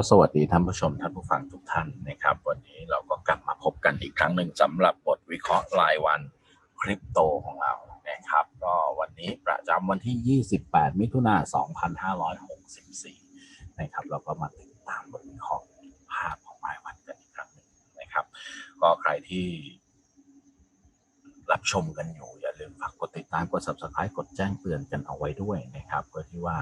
ก็สวัสดีท่านผู้ชมท่านผู้ฟังทุกท่านนะครับ วันนี้เราก็กลับมาพบกันอีกครั้งหนึ่งสำหรับบทวิเคราะห์รายวันคริปโตของเรานะครับ ก็วันนี้ประจำวันที่ 28 มิถุนายน 2564 นะครับ เราก็มาติดตามบทวิเคราะห์ภาพของรายวันกันอีกครั้งหนึ่งนะครับ ก็ใครที่ รับชมกันอยู่อย่าลืมฝากกดติดตามกด subscribe กดแจ้งเตือนกันเอาไว้ด้วยนะครับเพื่อที่ว่า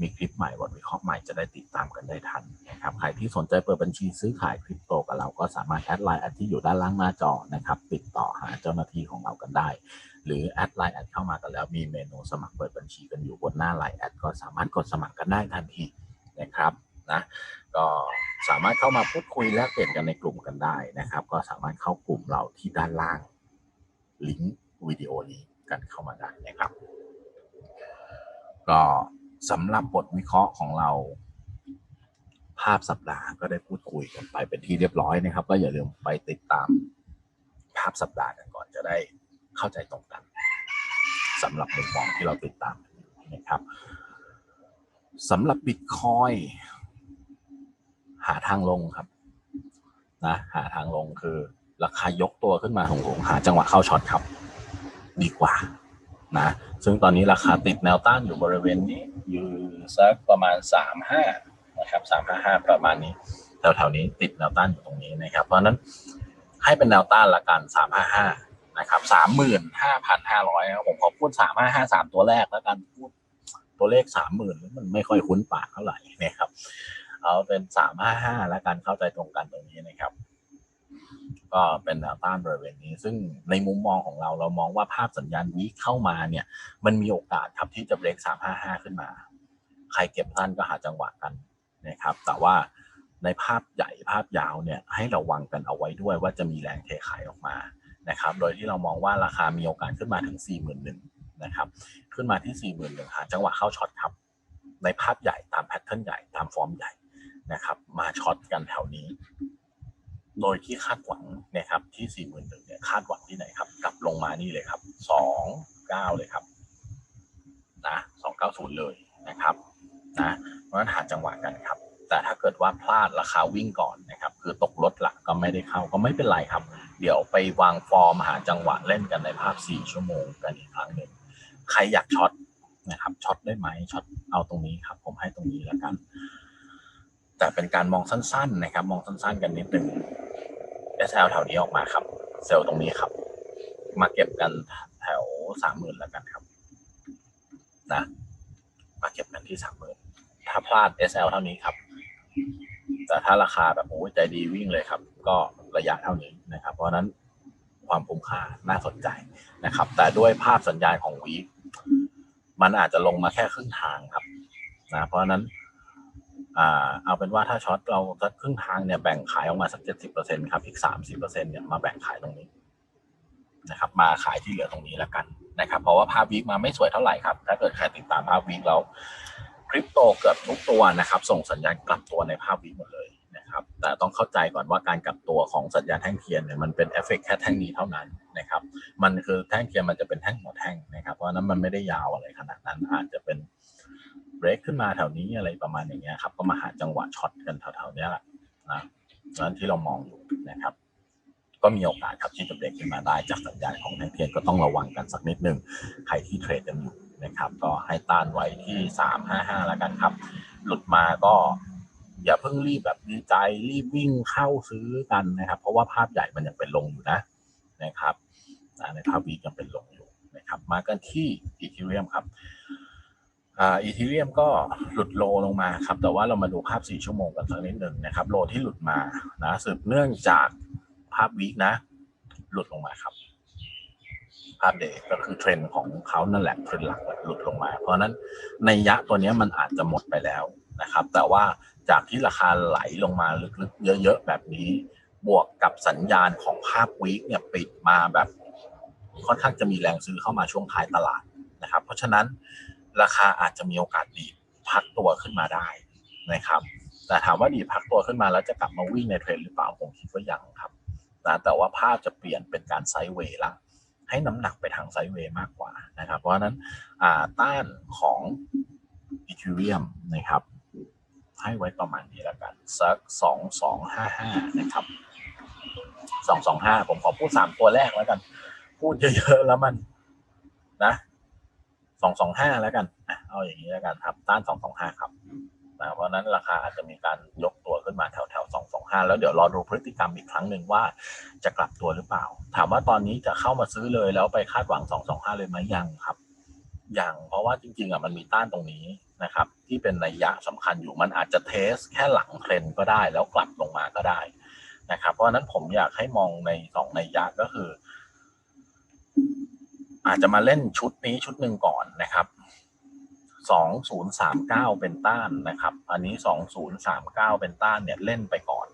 มีคลิปใหม่บทวิเคราะห์ใหม่จะได้ติดตามกันได้ทันนะครับใครที่สนใจเปิดบัญชีซื้อขายคริปโตกับเราก็สามารถแอดไลน์แอดที่อยู่ด้านล่างหน้าจอนะครับติดต่อหาเจ้าหน้าที่ของเรากันได้ หรือแอดไลน์แอดเข้ามากันแล้วมีเมนูสมัครเปิดบัญชีกันอยู่บนหน้าไลน์แอดก็สามารถกดสมัครกันได้ทันทีนะครับนะก็สามารถเข้ามาพูดคุยแลกเปลี่ยนกันในกลุ่มกันได้นะครับ ก็สามารถเข้ากลุ่มเราที่ด้านล่าง ลิงก์วิดีโอนี้กันเข้ามาได้นะครับ ก็สำหรับบทวิเคราะห์ของเรา ภาพสัปดาห์ก็ได้พูดคุยกันไปเป็นที่เรียบร้อยนะครับ ก็อย่าลืมไปติดตามภาพสัปดาห์กันก่อนจะได้เข้าใจตรงกันสำหรับมุมมองที่เราติดตามนะครับสำหรับบิตคอยหาทางลงครับนะหาทางลงคือ ราคายกตัวขึ้นมาของหาจังหวะเข้าช็อตครับ ดีกว่านะซึ่งตอนนี้ราคาติดแนวต้านอยู่บริเวณนี้อยู่สักประมาณ 35นะครับ355 ประมาณนี้แถวๆนี้ติดแนวต้านอยู่ตรงนี้นะครับ เพราะฉะนั้นให้เป็นแนวต้านละกัน 355 นะครับ35,500ครับผมขอพูด 3553 ตัวแรกแล้วกันพูดตัวเลข 30,000 มันไม่ค่อยคุ้นปากเท่าไหร่นะครับ เอาเป็น 355 แล้วกันเข้าใจตรงกันตรงนี้นะครับ ก็เป็นแนวต้านบริเวณนี้ ซึ่งในมุมมองของเราเรามองว่าภาพสัญญาณวีเข้ามาเนี่ย มันมีโอกาสครับที่จะเบรก355 ขึ้นมา ใครเก็บท่านก็หาจังหวะกันนะครับ แต่ว่าในภาพใหญ่ภาพยาวเนี่ยให้ระวังกันเอาไว้ด้วยว่าจะมีแรงเทขายออกมานะครับ โดยที่เรามองว่าราคามีโอกาสขึ้นมาถึง 41,000นะครับ ขึ้นมาที่ 41,000หาจังหวะเข้าช็อตครับ ในภาพใหญ่ตามแพทเทิร์นใหญ่ตามฟอร์มใหญ่นะครับ มาช็อตกันแถวนี้ โดยที่คาดหวังนะครับที่ 41,000เนี่ยคาดหวังที่ไหนครับ กลับลงมานี่เลยครับ 29 เลยครับนะ290 เลยนะครับนะเพราะฉะนั้นหาจังหวะกันครับ แต่ถ้าเกิดว่าพลาดราคาวิ่งก่อนนะครับ คือตกรถละก็ไม่ได้เข้าก็ไม่เป็นไรครับ เดี๋ยวไปวางฟอร์มหาจังหวะเล่นกันในภาพ 4 ชั่วโมงกันอีกครั้งหนึ่งใครอยากช็อตนะครับช็อตได้ไหมช็อตเอาตรงนี้ครับ ผมให้ตรงนี้แล้วกัน แต่เป็นการมองสั้น ๆ นะครับ มองสั้น ๆ กันนิดหนึ่ง SL แถวนี้ออกมาครับ เซลล์ตรงนี้ครับ มาเก็บกันแถวสามหมื่นแล้วกันครับ นะ มาเก็บกันที่สามหมื่นถ้าพลาด SL เท่านี้ครับ แต่ถ้าราคาแบบโอ้ใจดีวิ่งเลยครับ ก็ระยะเท่านี้นะครับ เพราะนั้นความคุ้มค่าน่าสนใจนะครับ แต่ด้วยภาพสัญญาณของวีมันอาจจะลงมาแค่ครึ่งทางครับ นะ เพราะนั้น อ่าเอาเป็นว่าถ้าช็อตเราสักครึ่งทางเนี่ยแบ่งขายออกมาสักเจ็ดสิบเปอร์เซ็นครับ อีกสามสิบเปอร์เซ็นเนี่ยมาแบ่งขายตรงนี้นะครับ มาขายที่เหลือตรงนี้แล้วกันนะครับ เพราะว่าภาพวีคมาไม่สวยเท่าไหร่ครับ ถ้าเกิดใครติดตามภาพวีคเราคริปโตเกือบทุกตัวนะครับ ส่งสัญญาณกลับตัวในภาพวีคหมดเลยนะครับ แต่ต้องเข้าใจก่อนว่าการกลับตัวของสัญญาณแท่งเทียนเนี่ยมันเป็นเอฟเฟกแค่แท่งนี้เท่านั้นนะครับ มันคือแท่งเทียนมันจะเป็นแท่งหัวแท่งนะครับ เพราะนั้นมันไม่ได้ยาวอะไรขนาดนั้นอาจจะเป็น เบรกขึ้นมาแถวนี้อะไรประมาณอย่างเงี้ยครับ ก็มาหาจังหวะช็อตกันแถวๆเนี้ยแหละนะนั้นที่เรามองอยู่นะครับ ก็มีโอกาสครับที่จะเบรกขึ้นมาได้จากสัญญาณของแท่งเทียนก็ต้องระวังกันสักนิดนึงใครที่เทรดกันอยู่นะครับ ก็ให้ต้านไว้ที่สามห้าห้าแล้วกันครับ หลุดมาก็อย่าเพิ่งรีบแบบดีใจรีบวิ่งเข้าซื้อกันนะครับ เพราะว่าภาพใหญ่มันยังเป็นลงอยู่นะนะครับในภาพวียังเป็นลงอยู่นะครับ มากันที่อีเทเรียมครับ อีทีเรียมก็หลุดโลลงมาครับ แต่ว่าเรามาดูภาพ 4 ชั่วโมงกันสักนิดหนึ่งนะครับ โลที่หลุดมานะสืบเนื่องจากภาพวีคนะ หลุดลงมาครับ ภาพเดย์ก็คือเทรนด์ของเขานั่นแหละเทรนด์หลักหลุดลงมา เพราะนั้นในยะตัวนี้มันอาจจะหมดไปแล้วนะครับ แต่ว่าจากที่ราคาไหลลงมาลึกๆ เยอะๆ แบบนี้ บวกกับสัญญาณของภาพวีคเนี่ยปิดมาแบบ ค่อนข้างจะมีแรงซื้อเข้ามาช่วงท้ายตลาดนะครับ เพราะฉะนั้น ราคาอาจจะมีโอกาสดีดพักตัวขึ้นมาได้นะครับ แต่ถามว่าดีดพักตัวขึ้นมาแล้วจะกลับมาวิ่งในเทรนด์หรือเปล่าผมคิดว่ายังครับนะแต่ว่าภาพจะเปลี่ยนเป็นการไซด์เวย์ละให้น้ำหนักไปทางไซด์เวย์มากกว่านะครับ เพราะฉะนั้นต้านของอีเทเรียมนะครับให้ไว้ประมาณนี้แล้วกันสักสองสองห้าห้านะครับสองสองห้าผมขอพูดสามตัวแรกแล้วกัน พูดเยอะๆแล้วมันนะ สองสองห้าแล้วกันอะเอาอย่างนี้แล้วกันครับต้านสองสองห้าครับนะเพราะนั้นราคาอาจจะมีการยกตัวขึ้นมาแถวแถวสองสองห้าแล้วเดี๋ยวรอดูพฤติกรรมอีกครั้งหนึ่งว่าจะกลับตัวหรือเปล่า ถามว่าตอนนี้จะเข้ามาซื้อเลยแล้วไปคาดหวังสองสองห้าเลยไหมยังครับยังเพราะว่าจริงๆอะมันมีต้านตรงนี้นะครับ ที่เป็นนัยยะสำคัญอยู่มันอาจจะเทสแค่หลังเทรนก็ได้ แล้วกลับลงมาก็ได้นะครับ เพราะฉะนั้นผมอยากให้มองในสองนัยยะก็คือ อาจจะมาเล่นชุดนี้ชุดหนึ่งก่อน นะครับสองศูนย์สามเก้าเป็นต้านนะครับ อันนี้สองศูนย์สามเก้าเป็นต้านเนี่ยเล่นไปก่อน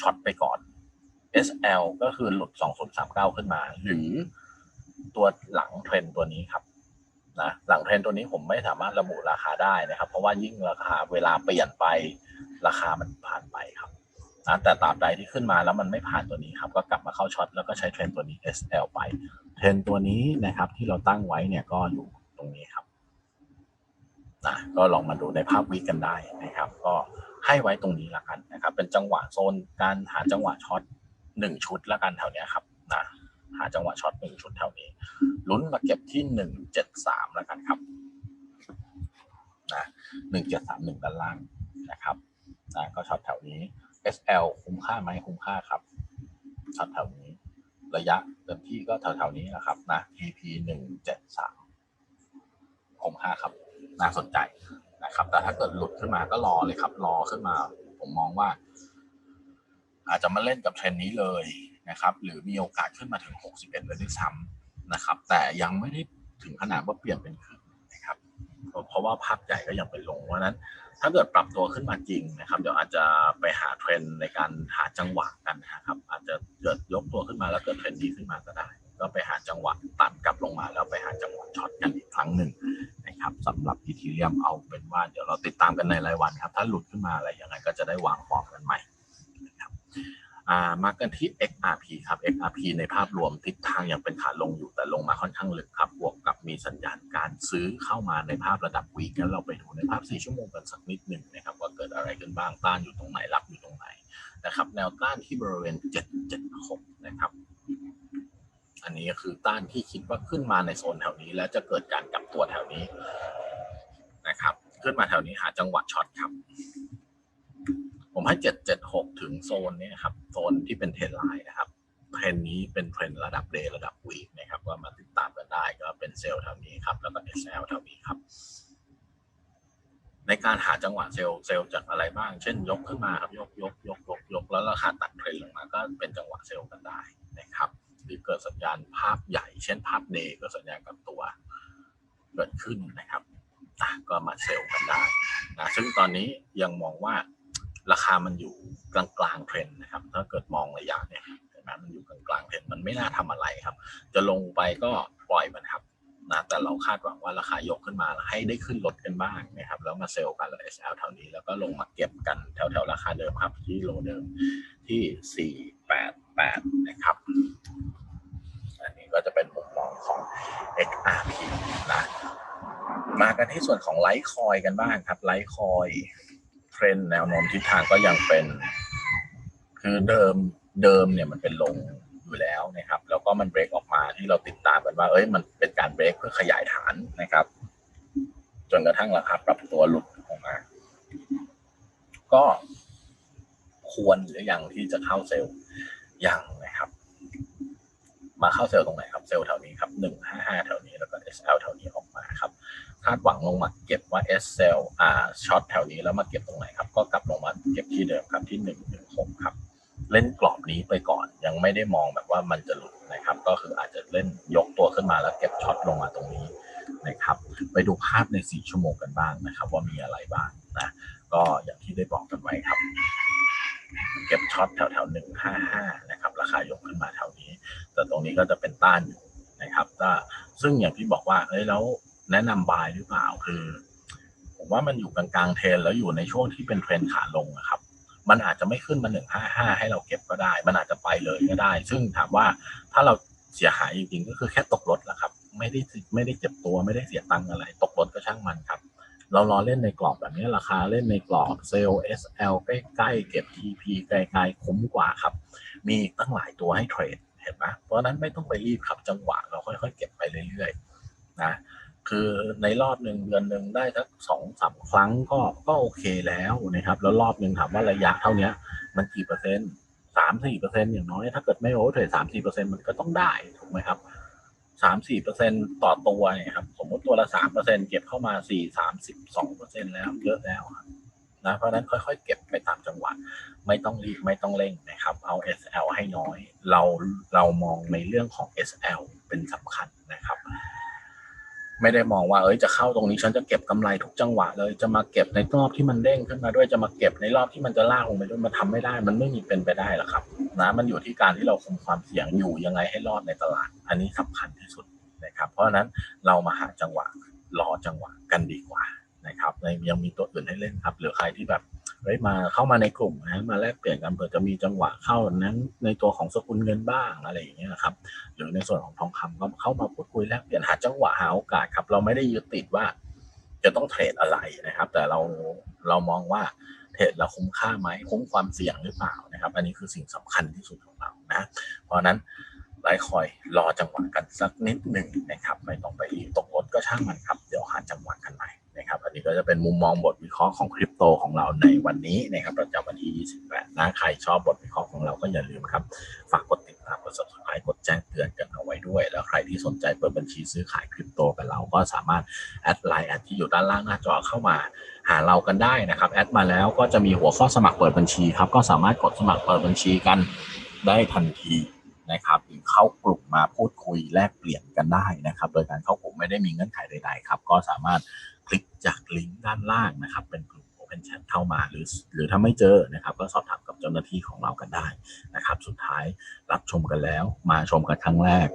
ช็อตไปก่อน SL ก็คือหลุด 2039 ขึ้นมา หรือตัวหลังเทรนตัวนี้ครับนะหลังเทรนตัวนี้ผมไม่สามารถระบุราคาได้นะครับ เพราะว่ายิ่งราคาเวลาเปลี่ยนไปราคามันผ่านไปครับ นะแต่ตราบใดที่ขึ้นมาแล้วมันไม่ผ่านตัวนี้ครับ ก็กลับมาเข้าช็อตแล้วก็ใช้เทรนตัวนี้ SL ไป เทรนตัวนี้นะครับที่เราตั้งไว้เนี่ยก็อยู่ตรงนี้ครับนะก็ลองมาดูในภาพวิกันได้นะครับ ก็ให้ไว้ตรงนี้ละกันนะครับ เป็นจังหวะโซนการหาจังหวะช็อตหนึ่งชุดละกันแถวเนี้ยครับนะหาจังหวะช็อตหนึ่งชุดแถวนี้ลุ้นมาเก็บที่หนึ่งเจ็ดสามแล้วกันครับนะหนึ่งเจ็ดสามหนึ่งด้านล่างนะครับนะก็ช็อตแถวนี้ SL คุ้มค่าไหมคุ้มค่าครับแถวๆนี้ ระยะเต็มที่ก็แถวๆนี้แหละครับนะ TP หนึ่งเจ็ดสามคุ้มค่าครับ น่าสนใจนะครับ แต่ถ้าเกิดหลุดขึ้นมาก็รอเลยครับ รอขึ้นมา ผมมองว่า อาจจะมาเล่นกับเทรนนี้เลยนะครับ หรือมีโอกาสขึ้นมาถึง 61เลยด้วยซ้ำนะครับ แต่ยังไม่ได้ถึงขนาดว่าเปลี่ยนเป็นขึ้น เพราะว่าภาพใหญ่ก็ยังเป็นลงเพราะนั้น ถ้าเกิดปรับตัวขึ้นมาจริงนะครับ เดี๋ยวอาจจะไปหาเทรนในการหาจังหวะกันนะครับ อาจจะเกิดยกตัวขึ้นมาแล้วเกิดเทรนดีขึ้นมาก็ได้ ก็ไปหาจังหวะตัดกลับลงมา แล้วไปหาจังหวะช็อตกันอีกครั้งหนึ่งนะครับสำหรับอีทีเรียมเอาเป็นว่าเดี๋ยวเราติดตามกันในรายวันครับ ถ้าหลุดขึ้นมาอะไรยังไงก็จะได้วางฟอร์มกันใหม่ มากันที่ XRP ครับ XRP ในภาพรวมทิศทางยังเป็นขาลงอยู่แต่ลงมาค่อนข้างลึกครับ บวกกับมีสัญญาณการซื้อเข้ามาในภาพระดับวีกันเราไปดูในภาพ 4 ชั่วโมงกันสักนิดหนึ่งนะครับว่าเกิดอะไรขึ้นบ้างต้านอยู่ตรงไหนรับอยู่ตรงไหนนะครับ แนวต้านที่บริเวณ 776 นะครับ อันนี้ก็คือต้านที่คิดว่าขึ้นมาในโซนแถวนี้ แล้วจะเกิดการกลับตัวแถวนี้นะครับ ขึ้นมาแถวนี้หาจังหวะช็อตครับ ผมให้776ถึงโซนนี้ครับ โซนที่เป็นเทรนไลน์นะครับ เทรนนี้เป็นเทรนระดับเดย์ระดับวีคนะครับ ก็มาติดตามกันได้ก็เป็นเซลล์แถวนี้ครับ แล้วก็ SL แถวนี้ครับ ในการหาจังหวะเซลล์เซลล์จากอะไรบ้าง เช่นยกขึ้นมาครับ ยกยกยกยกยกแล้วราคาตัดเทรนลงมาก็เป็นจังหวะเซลล์กันได้นะครับ หรือเกิดสัญญาณภาพใหญ่ เช่นภาพเดย์ก็สัญญาณกับตัวเกิดขึ้นนะครับก็มาเซลล์กันได้นะซึ่งตอนนี้ยังมองว่า ราคามันอยู่กลางๆเทรนด์นะครับ ถ้าเกิดมองระยะเนี่ยเห็นไหมมันอยู่กลางๆเทรนด์มันไม่น่าทำอะไรครับ จะลงไปก็ปล่อยมันครับนะแต่เราคาดหวังว่าราคายกขึ้นมาให้ได้ขึ้นรถกันบ้างนะครับ แล้วมาเซลล์กันแล้ว SL เท่านี้แล้วก็ลงมาเก็บกันแถวแถวๆราคาเดิมครับ ที่โลเดิมที่ 488 นะครับ อันนี้ก็จะเป็นมุมมองของ XRP นะมากันที่ส่วนของไลท์คอยกันบ้างครับไลท์คอย เทรนแนวโน้มทิศทางก็ยังเป็น คือเดิมเดิมเนี่ยมันเป็นลงอยู่แล้วนะครับ แล้วก็มันเบรกออกมาที่เราติดตามกันว่า เอ้ยมันเป็นการเบรกเพื่อขยายฐานนะครับ จนกระทั่งราคาปรับตัวหลุดออกมา ก็ควรหรือยังที่จะเข้าเซลล์ยังนะครับ มาเข้าเซลล์ตรงไหนครับเซลล์แถวนี้ครับหนึ่งห้าห้าแถวนี้แล้วก็ SL แถวนี้ออกมา คาดหวังลงมาเก็บว่า S cell อ่าช็อตแถวนี้แล้วมาเก็บตรงไหนครับ ก็กลับลงมาเก็บที่เดิมครับที่หนึ่งหนึ่งหกครับ เล่นกรอบนี้ไปก่อน ยังไม่ได้มองแบบว่ามันจะหลุดนะครับ ก็คืออาจจะเล่นยกตัวขึ้นมาแล้วเก็บช็อตลงมาตรงนี้นะครับ ไปดูภาพใน 4 ชั่วโมงกันบ้างนะครับ ว่ามีอะไรบ้างนะก็อย่างที่ได้บอกกันไว้ครับ เก็บช็อตแถวแถวหนึ่งห้าห้านะครับ ราคายกขึ้นมาแถวนี้ แต่ตรงนี้ก็จะเป็นต้านอยู่นะครับซึ่งอย่างที่บอกว่าเอ้ยแล้ว แนะนำบายหรือเปล่าคือ ผมว่ามันอยู่กลางๆเทรนแล้วอยู่ในช่วงที่เป็นเทรนขาลงนะครับ มันอาจจะไม่ขึ้นมาหนึ่งห้าห้าให้เราเก็บก็ได้ มันอาจจะไปเลยก็ได้ ซึ่งถามว่าถ้าเราเสียหายจริงๆก็คือแค่ตกรถแหละครับ ไม่ได้ไม่ได้เจ็บตัวไม่ได้เสียตังค์อะไร ตกรถก็ช่างมันครับ เรารอเล่นในกรอบแบบนี้ราคาเล่นในกรอบเซลล์ SL ใกล้ๆเก็บ TP ไกลๆคุ้มกว่าครับ มีตั้งหลายตัวให้เทรดเห็นไหมเพราะฉะนั้นไม่ต้องไปรีบครับจังหวะเราค่อยๆ เก็บไปเรื่อยๆนะ คือในรอบหนึ่งเดือนหนึ่งได้สักสองสามครั้งก็ก็โอเคแล้วนะครับ แล้วรอบหนึ่งถามว่าระยะเท่าเนี้ย มันกี่เปอร์เซ็นต์สามสี่เปอร์เซ็นต์อย่างน้อยถ้าเกิดไม่โอเวอร์เทรดสามสี่เปอร์เซ็นต์มันก็ต้องได้ถูกไหมครับสามสี่เปอร์เซ็นต์ต่อตัวเนี่ยครับสมมติตัวละสามเปอร์เซ็นต์เก็บเข้ามาสี่สามสิบสองเปอร์เซ็นต์แล้วเยอะแล้วครับนะเพราะฉะนั้นค่อยๆ เก็บไปตามจังหวะไม่ต้องรีบไม่ต้องเร่งนะครับ เอา SL ให้น้อย เราเรามองในเรื่องของ SL เป็นสำคัญนะครับ ไม่ได้มองว่าเอ้ยจะเข้าตรงนี้ฉันจะเก็บกำไรทุกจังหวะเลย จะมาเก็บในรอบที่มันเด้งขึ้นมาด้วยจะมาเก็บในรอบที่มันจะลากลงไปด้วยมันทำไม่ได้ มันไม่มีเป็นไปได้หรอกครับนะมันอยู่ที่การที่เราคุมความเสี่ยงอยู่ยังไงให้รอดในตลาด อันนี้สำคัญที่สุดนะครับ เพราะฉะนั้นเรามาหาจังหวะรอจังหวะกันดีกว่านะครับในยังมีตัวอื่นให้เล่นครับหรือใครที่แบบ เฮ้มาเข้ามาในกลุ่มนะมาแลกเปลี่ยนกันเผื่อจะมีจังหวะเข้านั้นในตัวของสกุลเงินบ้างอะไรอย่างเงี้ยครับหรือในส่วนของทองคำก็เข้ามาพูดคุยแลกเปลี่ยนหาจังหวะหาโอกาสครับ เราไม่ได้ยึดติดว่า จะต้องเทรดอะไรนะครับ แต่เราเรามองว่าเทรดเราคุ้มค่าไหมคุ้มความเสี่ยงหรือเปล่านะครับ อันนี้คือสิ่งสำคัญที่สุดของเรานะ เพราะนั้นไลฟ์คอยรอจังหวะกันสักนิดหนึ่งนะครับ ไม่ต้องไปตกรถก็ช่างมันครับ เดี๋ยวหาจังหวะกันใหม่ นะครับอันนี้ก็จะเป็นมุมมองบทวิเคราะห์ของคริปโตของเราในวันนี้นะครับประจำวันที่ 28นะใครชอบบทวิเคราะห์ของเราก็อย่าลืมครับฝากกดติดตามกด subscribe กดแจ้งเตือนกันเอาไว้ด้วย แล้วใครที่สนใจเปิดบัญชีซื้อขายคริปโตกับเราก็สามารถแอดไลน์แอดที่อยู่ด้านล่างหน้าจอเข้ามาหาเรากันได้นะครับแอดมาแล้วก็จะมีหัวข้อสมัครเปิดบัญชีครับก็สามารถกดสมัครเปิดบัญชีกันได้ทันทีนะครับหรือเข้ากลุ่มมาพูดคุยแลกเปลี่ยนกันได้นะครับ โดยการเข้ากลุ่มไม่ได้มีเงื่อนไขใดๆครับ ก็สามารถ ลิกจากลิงก์ด้านล่างนะครับ เป็นกลุ่ม Open Chat เข้ามาหรือ หรือถ้าไม่เจอนะครับ ก็สอบถามกับเจ้าหน้าที่ของเรากันได้นะครับ สุดท้ายรับชมกันแล้ว มาชมกันครั้งแรก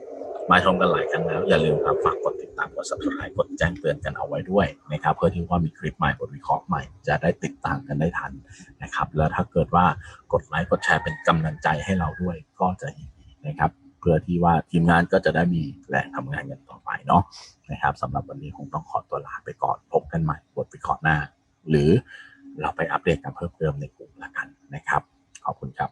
มาชมกันหลายครั้งแล้ว อย่าลืมครับฝากกดติดตามกด subscribe กดแจ้งเตือนกันเอาไว้ด้วยนะครับ เพื่อที่ว่ามีคลิปใหม่บทวิเคราะห์ใหม่จะได้ติดตามกันได้ทันนะครับ แล้วถ้าเกิดว่ากดไลค์กดแชร์เป็นกำลังใจให้เราด้วยก็จะดีนะครับ เพื่อที่ว่าทีมงานก็จะได้มีแรงทำงานกันต่อไปเนาะนะครับสำหรับวันนี้คงต้องขอตัวลาไปก่อนพบกันใหม่บทวิเคราะห์หน้า หรือเราไปอัปเดตกันเพิ่มเติมในกลุ่มละกันนะครับ ขอบคุณครับ